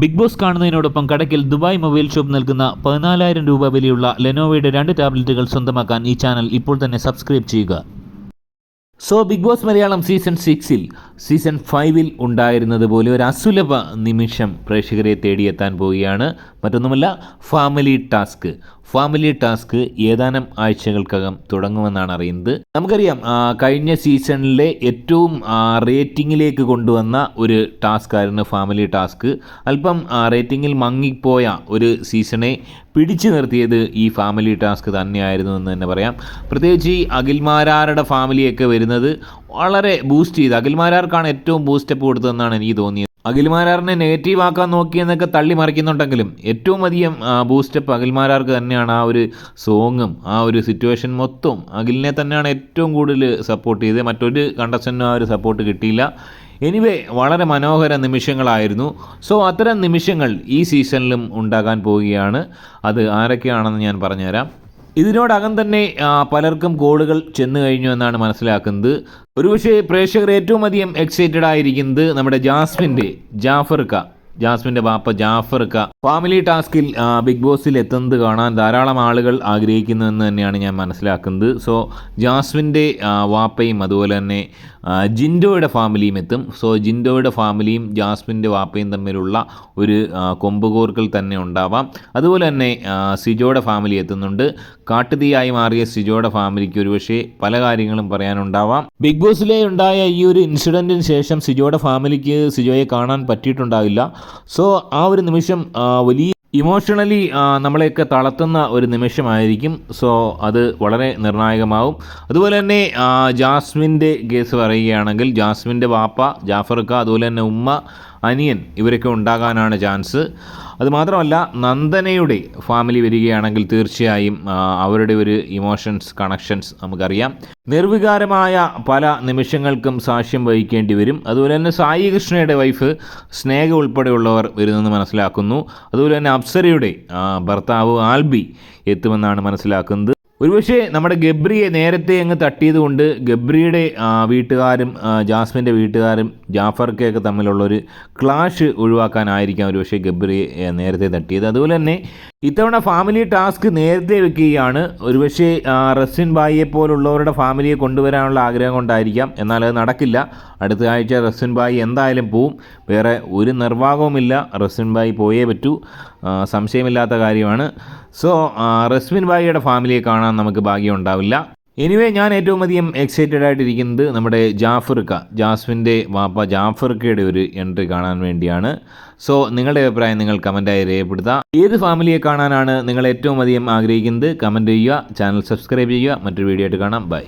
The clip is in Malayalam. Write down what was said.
ബിഗ് ബോസ് കാണുന്നതിനോടൊപ്പം കടക്കിൽ ദുബായ് മൊബൈൽ ഷോപ്പ് നൽകുന്ന പതിനാലായിരം രൂപ വിലയുള്ള ലെനോവയുടെ രണ്ട് ടാബ്ലറ്റുകൾ സ്വന്തമാക്കാൻ ഈ ചാനൽ ഇപ്പോൾ തന്നെ സബ്സ്ക്രൈബ് ചെയ്യുക. So big boss Malayalam season സിക്സിൽ സീസൺ ഫൈവിൽ ഉണ്ടായിരുന്നത് പോലെ ഒരു അസുലഭ നിമിഷം പ്രേക്ഷകരെ തേടിയെത്താൻ പോവുകയാണ്. മറ്റൊന്നുമല്ല ഫാമിലി ടാസ്ക് ഫാമിലി ടാസ്ക് ഏതാനും ആഴ്ചകൾക്കകം തുടങ്ങുമെന്നാണ് അറിയുന്നത്. നമുക്കറിയാം കഴിഞ്ഞ സീസണിലെ ഏറ്റവും റേറ്റിങ്ങിലേക്ക് കൊണ്ടുവന്ന ഒരു ടാസ്ക് ആയിരുന്നു ഫാമിലി ടാസ്ക് അല്പം റേറ്റിങ്ങിൽ മങ്ങിപ്പോയ ഒരു സീസണെ പിടിച്ചു നിർത്തിയത് ഈ ഫാമിലി ടാസ്ക് തന്നെയായിരുന്നു എന്ന് തന്നെ പറയാം. പ്രത്യേകിച്ച് ഈ അഖിൽമാരാരുടെ ഫാമിലിയൊക്കെ വരുന്നത് വളരെ ബൂസ്റ്റ് ചെയ്ത് അഖിൽമാരാർക്കാണ് ഏറ്റവും ബൂസ്റ്റപ്പ് കൊടുത്തതെന്നാണ് എനിക്ക് തോന്നിയത്. അഖിൽമാരാറിനെ നെഗറ്റീവ് ആക്കാൻ നോക്കിയെന്നൊക്കെ തള്ളി മറിക്കുന്നുണ്ടെങ്കിലും ഏറ്റവും അധികം ബൂസ്റ്റപ്പ് അഖിൽമാരാർക്ക് തന്നെയാണ് ആ ഒരു സോങ്ങും ആ ഒരു സിറ്റുവേഷൻ മൊത്തം അഖിലിനെ തന്നെയാണ് ഏറ്റവും കൂടുതൽ സപ്പോർട്ട് ചെയ്തത്. മറ്റൊരു കണ്ടസ്റ്റന്റിനും ആ ഒരു സപ്പോർട്ട് കിട്ടിയില്ല. എനിവേ വളരെ മനോഹര നിമിഷങ്ങളായിരുന്നു. സോ അത്തരം നിമിഷങ്ങൾ ഈ സീസണിലും ഉണ്ടാകാൻ പോവുകയാണ്. അത് ആരൊക്കെയാണെന്ന് ഞാൻ പറഞ്ഞുതരാം. ഇതിനോടകം തന്നെ പലർക്കും ഗോളുകൾ ചെന്നു കഴിഞ്ഞു എന്നാണ് മനസ്സിലാക്കുന്നത്. ഒരുപക്ഷെ പ്രേക്ഷകർ ഏറ്റവും അധികം എക്സൈറ്റഡ് ആയിരിക്കുന്നത് നമ്മുടെ ജാസ്മിന്റെ ജാഫർക്ക. ജാസ്മിന്റെ ബാപ്പ ജാഫർക്ക. ഫാമിലി ടാസ്കിൽ ബിഗ് ബോസിൽ എത്തുന്നത് കാണാൻ ധാരാളം ആളുകൾ ആഗ്രഹിക്കുന്നു എന്ന് തന്നെയാണ് ഞാൻ മനസ്സിലാക്കുന്നത്. സോ ജാസ്മിന്റെ വാപ്പയും അതുപോലെ തന്നെ ജിൻഡോയുടെ ഫാമിലിയും എത്തും. സോ ജിൻഡോയുടെ ഫാമിലിയും ജാസ്മിന്റെ വാപ്പയും തമ്മിലുള്ള ഒരു കൊമ്പുകോർക്കൽ തന്നെ ഉണ്ടാവാം. അതുപോലെ തന്നെ സിജോയുടെ ഫാമിലി എത്തുന്നുണ്ട്. കാട്ടുതീയായി മാറിയ സിജോയുടെ ഫാമിലിക്ക് ഒരുപക്ഷെ പല കാര്യങ്ങളും പറയാനുണ്ടാവാം. ബിഗ് ബോസിലെ ഉണ്ടായ ഈ ഒരു ഇൻസിഡന്റിന് ശേഷം സിജോയുടെ ഫാമിലിക്ക് സിജോയെ കാണാൻ പറ്റിയിട്ടുണ്ടാവില്ല സോ ആ ഒരു നിമിഷം വലിയ ഇമോഷണലി നമ്മളെയൊക്കെ തളർത്തുന്ന ഒരു നിമിഷമായിരിക്കും. സോ അത് വളരെ നിർണായകമാവും. അതുപോലെ തന്നെ ജാസ്മിന്റെ കേസ് പറയുകയാണെങ്കിൽ ജാസ്മിന്റെ വാപ്പ ജാഫർക്ക അതുപോലെ തന്നെ ഉമ്മ അനിയൻ ഇവരൊക്കെ ഉണ്ടാകാനാണ് ചാൻസ്. അതുമാത്രമല്ല നന്ദനയുടെ ഫാമിലി വരികയാണെങ്കിൽ തീർച്ചയായും അവരുടെ ഒരു ഇമോഷൻസ് കണക്ഷൻസ് നമുക്കറിയാം. നിർവികാരമായ പല നിമിഷങ്ങൾക്കും സാക്ഷ്യം വഹിക്കേണ്ടി വരും. അതുപോലെ തന്നെ സായി കൃഷ്ണയുടെ വൈഫ് സ്നേഹ ഉൾപ്പെടെയുള്ളവർ വരുന്നെന്ന് മനസ്സിലാക്കുന്നു. അതുപോലെ തന്നെ അപ്സരയുടെ ഭർത്താവ് ആൽബി എത്തുമെന്നാണ് മനസ്സിലാക്കുന്നത്. ഒരുപക്ഷെ നമ്മുടെ ഗബ്രിയെ നേരത്തെ അങ്ങ് തട്ടിയത് കൊണ്ട് ഗബ്രിയുടെ വീട്ടുകാരും ജാസ്മിന്റെ വീട്ടുകാരും ജാഫർക്കൊക്കെ തമ്മിലുള്ളൊരു ക്ലാഷ് ഒഴിവാക്കാനായിരിക്കാം ഒരുപക്ഷെ ഗബ്രിയെ നേരത്തെ തട്ടിയത്. അതുപോലെ തന്നെ ഇത്തവണ ഫാമിലി ടാസ്ക് നേരത്തെ വെക്കുകയാണ്. ഒരുപക്ഷെ റസിൻ ബായിയെ പോലുള്ളവരുടെ ഫാമിലിയെ കൊണ്ടുവരാനുള്ള ആഗ്രഹം കൊണ്ടായിരിക്കാം. എന്നാൽ അത് നടക്കില്ല. അടുത്ത ആഴ്ച റസിൻ ബായി എന്തായാലും പോവും. വേറെ ഒരു നിർവാഹവുമില്ല. റസിൻ ബായി പോയേ പറ്റൂ. സംശയമില്ലാത്ത കാര്യമാണ്. സോ റസ്മിൻ ഭായിയുടെ ഫാമിലിയെ കാണാൻ നമുക്ക് ഭാഗ്യം ഉണ്ടാവില്ല. എനിവേ ഞാൻ ഏറ്റവും അധികം എക്സൈറ്റഡ് ആയിട്ടിരിക്കുന്നത് നമ്മുടെ ജാഫർക്ക ജാസ്മിന്റെ വാപ്പ ജാഫർക്കയുടെ ഒരു എൻട്രി കാണാൻ വേണ്ടിയാണ്. സോ നിങ്ങളുടെ അഭിപ്രായം നിങ്ങൾ കമന്റായി രേഖപ്പെടുത്തുക ഏത് ഫാമിലിയെ കാണാനാണ് നിങ്ങൾ ഏറ്റവും അധികം ആഗ്രഹിക്കുന്നത്? കമന്റ് ചെയ്യുക ചാനൽ സബ്സ്ക്രൈബ് ചെയ്യുക. മറ്റൊരു വീഡിയോ ആയിട്ട് കാണാം. ബൈ